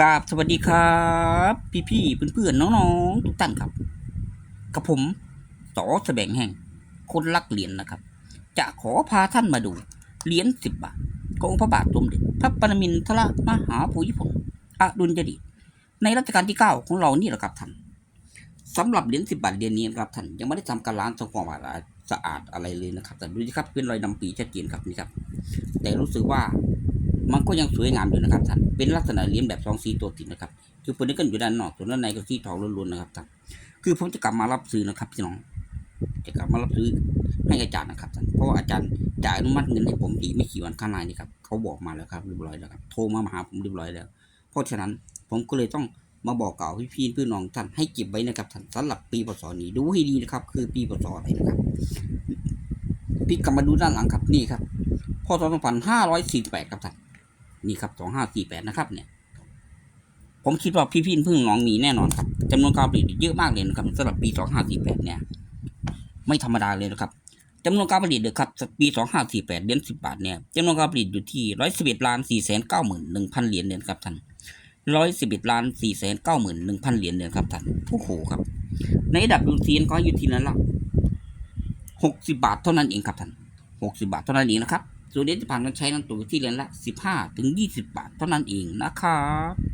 กราบสวัสดีครับ พี่พี่ๆเพื่อนๆน้องๆทุกท่านครับกับผมสอแสบงแห่ง คนรักเหรียญนะครับ จะขอพาท่านมาดูเหรียญสิบบาทขององค์พระบาทสมเด็จพระปรมินทรมหาภูมิพลอดุลยเดชในรัชกาลที่เก้าของเรานี่แหละครับท่านสำหรับเหรียญสิบบาทเหรียญนี้นะครับท่านยังไม่ได้ทำการล้างทำความสะอาดอะไรเลยนะครับแต่ดูสิครับเป็นรอยดำปีชัดเจนครับนี่ครับ แต่รู้สึกว่า มันก็ยังสวยงามอยู่นะครับท่าน เป็นลักษณะเหรียญแบบซองสีตัวติดนะครับ คือเปิกันอยู่ด้านนอก ส่วนด้านในก็สีทองล้วนๆนะครับท่าน คือผมจะกลับมารับซื้อนะครับพี่น้อง จะกลับมารับซื้อให้อาจารย์นะครับท่าน เพราะว่าอาจารย์จะอนุมัติเงินให้ผมอีกไม่กี่วันข้างในนี่ครับ เขาบอกมาแล้วครับเรียบร้อยแล้วครับ โทรมาหาผมเรียบร้อยแล้ว เพราะฉะนั้นผมก็เลยต้องมาบอกกล่าวพี่พี่พี่น้องท่านให้เก็บไว้นะครับท่านสำหรับปีพศนี้ดูให้ดีนะครับ คือปีพศอะไรนะครับพี่กลับมาดูด้านหลังครับนี่ครับพศ2548 ครับท่าน นี่ครับสองห้าสี่แปดนะครับเนี่ย ผมคิดว่าพี่พี่พึ่งน้องมีแน่นอนครับจำนวนการผลิตเยอะมากเลยนะครับสำหรับปีสองห้าสี่แปดเนี่ย ไม่ธรรมดาเลยนะครับจำนวนการผลิตเด้อครับปีสองห้าสี่แปดเหรียญสิบบาทเนี่ยจำนวนการผลิตอยู่ที่ร้อยสิบเอ็ดล้านสี่แสนเก้าหมื่นหนึ่งพันเหรียญเนี่ยครับท่านร้อยสิบเอ็ดล้านสี่แสนเก้าหมื่นหนึ่งพันเหรียญเนี่ยครับท่านโอ้โหครับ ในระดับยูซีนก็อยู่ที่นั้นละหกสิบบาทเท่านั้นเองครับท่านหกสิบาทเท่านั้นเองนะครับ ส่วนเหรียญที่ผ่านการใช้นั้นตัวที่เหรียญละสิบห้าถึงยี่สิบบาทเท่านั้นเองนะครับ